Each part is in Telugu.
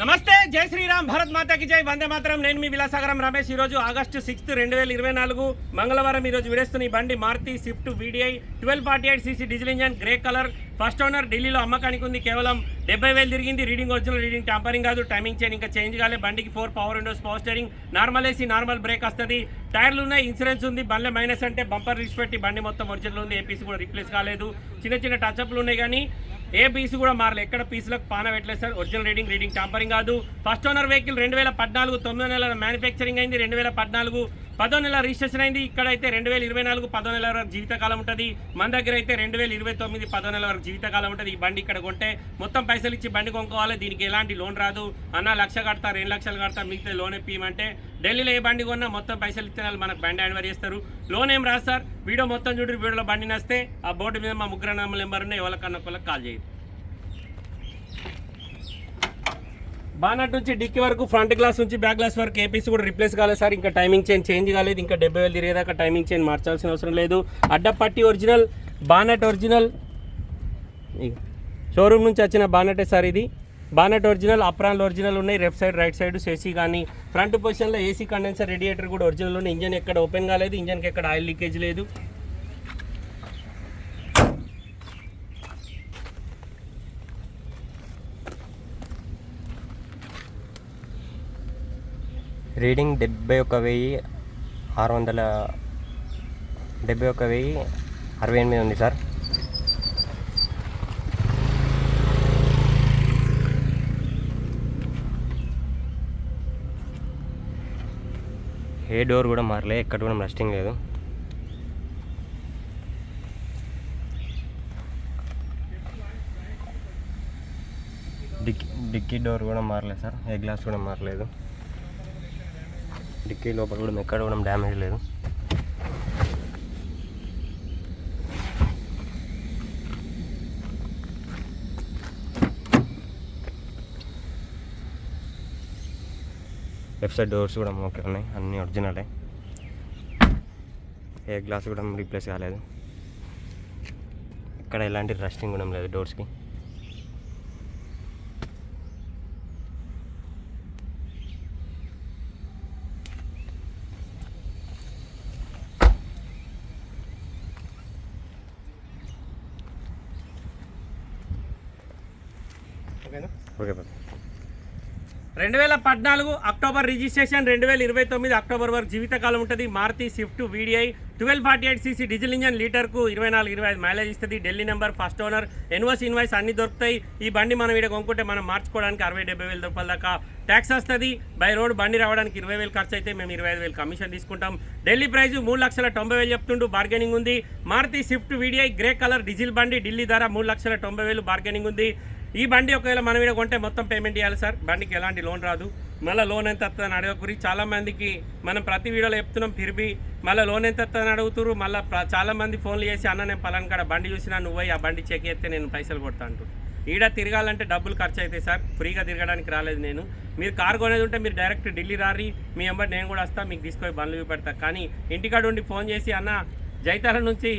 నమస్తే జై శ్రీరామ్ భారత్ మాతాకి జై. వందే మాత్రం. నేను మీ విలాసాగరం రమేష్. ఈ రోజు ఆగస్టు సిక్స్త్ రెండు వేల ఇరవై నాలుగు మంగళవారం ఈ రోజు విడేస్తున్న ఈ బండి Maruti Swift VDI twelve forty eight CC diesel engine grey colour. First owner ఢిల్లీలో అమ్మకానికి ఉంది. కేవలం డెబ్బై వేలు తిరిగింది. రీడింగ్ ఒరిజినల్ రీడింగ్ టాంపరింగ్ కాదు. టైమింగ్ చైన్ ఇంకా చేంజ్ కాలే. బండికి four power windows power steering. Normal AC normal brake వస్తుంది. టైర్లు ఉన్నాయి ఇన్సూరెన్స్ ఉంది. బండ్ల మైనస్ అంటే బంపర్ రిచ్ పెట్టి బండి మొత్తం ఒరిజినల్ ఉంది. ఏపీసీ కూడా రీప్లేస్ కాలేదు. చిన్న చిన్న టచ్అప్లు ఉన్నాయి కానీ ఏ పీస్ కూడా మారలే. ఎక్కడ పీసులకు పాన పెట్టలేదు sir. Original reading reading tampering కాదు. ఫస్ట్ ఓనర్ వెహికల్ రెండు వేల పద్నాలుగు తొమ్మిదో నెల మ్యానుఫ్యాక్చరింగ్ అయింది రెండు వేల పద్నాలుగు పదో నెల రిజిస్ట్రేషన్ అయింది. ఇక్కడ అయితే రెండు వేల ఇరవై నాలుగు పదో నెల వరకు జీవితకాలం ఉంటుంది. మన దగ్గర అయితే రెండు వేల ఇరవై తొమ్మిది పదో నెల వరకు జీవితకాలం ఉంటుంది. ఈ బండి ఇక్కడ కొంటే మొత్తం పైసలు ఇచ్చి బండి కొనుక్కోవాలి. దీనికి ఎలాంటి లోన్ రాదు. అన్న లక్ష కడతా రెండు లక్షలు కడతా మిగతా లోన్ ఇప్పిమంటే ఢిల్లీలో ఏ బండి కొన్నా మొత్తం పైసలు ఇస్తే వాళ్ళు మనకు బండి హ్యాండ్ చేస్తారు. లోన్ ఏం రాదు సార్. వీడియో మొత్తం చూడండి. వీడియోలో బండి నస్తే ఆ బోర్డు మీద మా ముగ్గురు నెంబర్ ఉన్నాయి. ఎవరికన్నా ఒకళ్ళకి కాల్ చేయండి. బానట్ నుంచి డిక్కీ వరకు ఫ్రంట్ గ్లాస్ నుంచి బ్యాక్ గ్లాస్ వరకు ఏపీసీ కూడా రిప్లేస్ కాలేదు సార్. ఇంకా టైమింగ్ చైన్ చేంజ్ కాలేదు. ఇంకా డెబ్బై వేలు తిరిగేదాకా టైమింగ్ చైన్ మార్చాల్సిన అవసరం లేదు. అడ్డపట్టి ఒరిజినల్ బానట్ ఒరిజినల్ షోరూమ్ నుంచి వచ్చిన బానటే సార్ ఇది. బానట్ ఒరిజినల్ అప్రాన్లు ఒరిజినల్ ఉన్నాయి. Left side right side AC కానీ ఫ్రంట్ పొజిషన్లో ఏసీ కండెన్సర్ రేడియేటర్ కూడా ఒరిజినల్ ఉన్నాయి ఇంజన్ ఎక్కడ ఓపెన్ కాలేదు. ఇంజన్కి ఎక్కడ ఆయిల్ లీకేజ్ లేదు. రీడింగ్ డెబ్బై ఒక వెయ్యి ఆరు వందల డెబ్బై ఒక వెయ్యి అరవై ఎనిమిది ఉంది సార్. ఏ డోర్ కూడా మారలే ఎక్కడ కూడా రస్టింగ్ లేదు. డిక్కీ డిక్కీ డోర్ కూడా మారలేదు సార్ ఏ గ్లాస్ కూడా మారలేదు. డిక్కీ లోపల కూడా ఎక్కడ కూడా డ్యామేజ్ లేదు. లెఫ్ట్ సైడ్ డోర్స్ కూడా ఓకే ఉన్నాయి. అన్నీ ఒరిజినలే. ఏ గ్లాస్ కూడా రీప్లేస్ కాలేదు. ఇక్కడ ఎలాంటి రస్టింగ్ కూడా లేదు డోర్స్కి. ఓకేనా? ఓకే బాయ్ రెండు వేల పద్నాలుగు అక్టోబర్ రిజిస్ట్రేషన్ రెండు వేల ఇరవై తొమ్మిది అక్టోబర్ వరకు జీవితకాలం ఉంటుంది. Maruti Swift VDI twelve forty eight CC diesel engine లీటర్కు ఇరవై నాలుగు ఇరవై ఐదు మైలేజ్ ఇస్తుంది. Delhi number first owner. ఎన్వస్ invoice అన్ని దొరుకుతాయి. ఈ బండి మనం ఇక్కడ కొనుక్కుంటే మనం మార్చుకోవడానికి అరవై డెబ్బై వేల రూపాయల దాకా. ట్యాక్స్ వస్తుంది. బై రోడ్ బండి రావడానికి ఇరవై వేలు ఖర్చు అయితే మేము ఇరవై ఐదు వేలు కమిషన్ తీసుకుంటాం. ఢిల్లీ ప్రైస్ మూడు లక్షల తొంభై వేలు చెప్తుండు. బార్గెనింగ్ ఉంది. Maruti Swift VDI grey colour diesel బండి. ఢిల్లీ ధర మూడు లక్షల తొంభై వేలు. బార్గెనింగ్ ఉంది. ఈ బండి ఒకవేళ మనం ఇక్కడ కొంటే మొత్తం పేమెంట్ చేయాలి సార్. బండికి ఎలాంటి లోన్ రాదు. మళ్ళీ లోన్ ఎంత వస్తుందని అడగకూరి చాలామందికి మనం ప్రతి వీడియోలో చెప్తున్నాం ఫిర్బీ మళ్ళీ లోన్ ఎంత వస్తుందని అడుగుతున్నారు మళ్ళీ చాలామంది చాలా మంది ఫోన్లు చేసి అన్న నేను పలానా కాడ బండి చూసినా నువ్వు ఆ బండి చెక్ చేస్తే నేను పైసలు కొడతా ఈడ తిరగాలంటే డబ్బులు ఖర్చు అవుతాయి సార్. ఫ్రీగా తిరగడానికి రాలేదు నేను. మీరు కార్ కొనేది ఉంటే మీరు డైరెక్ట్ ఢిల్లీ రారి మీ ఎంబడి నేను కూడా వస్తా మీకు తీసుకొని బండ్లు చూపెడతా. కానీ ఇంటికాడ ఉండి ఫోన్ చేసి అన్న జైతాల నుంచి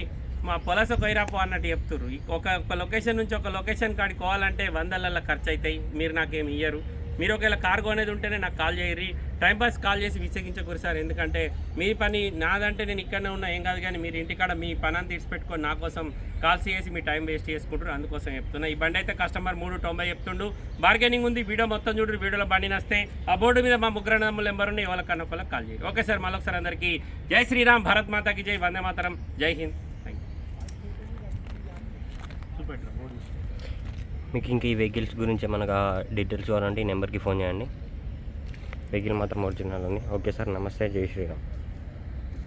మా పొలస కొయిరాపో అన్నట్టు చెప్తుర్రు. ఒక ఒక లొకేషన్ నుంచి ఒక లొకేషన్ కాడికి పోవాలంటే వందలల్లో ఖర్చు అవుతాయి మీరు నాకేమి ఇయ్యరు. మీరు ఒకవేళ కార్గో అనేది ఉంటేనే నాకు కాల్ చేయరి టైంపాస్ కాల్ చేసి విసిగించకూరు సార్. ఎందుకంటే మీ పని నాదంటే నేను ఇక్కడనే ఉన్నా ఏం కాదు కానీ మీరు ఇంటికాడ మీ పని అంతా తీసిపెట్టుకొని నా కోసం కాల్స్ చేసి మీ టైం వేస్ట్ చేసుకుంటారు అందుకోసం చెప్తున్నా. ఈ బండి అయితే కస్టమర్ మూడు తొంభై చెప్తుండు. బార్గెనింగ్ ఉంది. వీడియో మొత్తం చూడు. వీడియోలో బండి నస్తే. ఆ బోర్డు మీద మా ముగ్గురు నెంబర్ నెంబర్ ఉన్నాయి. ఎవరికన్నా ఒకళ్ళకి కాల్ చేయండి ఓకే సార్. మళ్ళొకసారి అందరికీ జై శ్రీరామ్. భరత్ మాతాకి జై. వందే మాతరం. జై హింద్. మీకు ఇంకా ఈ వెహికల్స్ గురించి ఏమైనా డీటెయిల్స్ కావాలంటే ఈ నెంబర్కి ఫోన్ చేయండి. వెహికల్ మాత్రం ఒరిజినల్ ఉంది. ఓకే సార్ నమస్తే. జై శ్రీరామ్.